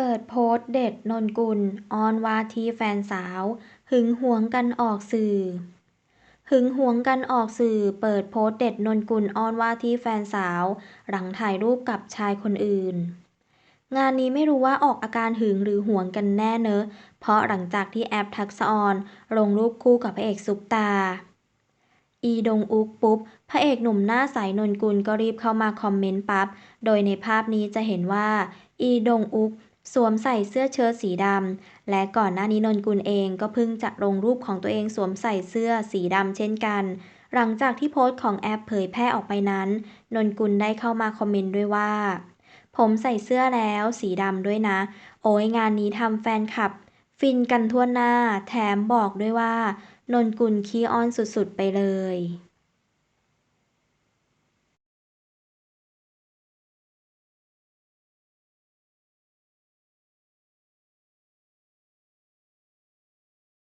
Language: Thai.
เปิดโพสต์เด็ด นนกุลอ้อนว่าที่แฟนสาว หึงหวงกันออกสื่อ หึงหวงกันออกสื่อ เปิดโพสต์เด็ด นนกุลอ้อนว่าที่แฟนสาว หลังถ่ายรูปกับชายคนอื่น งานนี้ไม่รู้ว่าออกอาการหึงหรือหวงกันแน่เนอะ เพราะหลังจากที่แอปทักษออนลงรูปคู่กับพระเอกซุปตา อีดงอุกปุ๊บ พระเอกหนุ่มหน้าใสนนกุลก็รีบเข้ามาคอมเมนต์ปั๊บ โดยในภาพนี้จะเห็นว่า อีดงอุก สวมใส่เสื้อเชิ้ตสีดำ และก่อนหน้านี้นนกุลเองก็เพิ่งจะลงรูปของตัวเองสวมใส่เสื้อสีดำเช่นกัน หลังจากที่โพสต์ของแอปเผยแพร่ออกไปนั้น นนกุลได้เข้ามาคอมเมนต์ด้วยว่า ผมใส่เสื้อแล้วสีดำด้วยนะ โอ้ยงานนี้ทำแฟนคลับ ฟินกันทั่วหน้า แถมบอกด้วยว่า นนกุลขี้อ้อนสุดๆไปเลย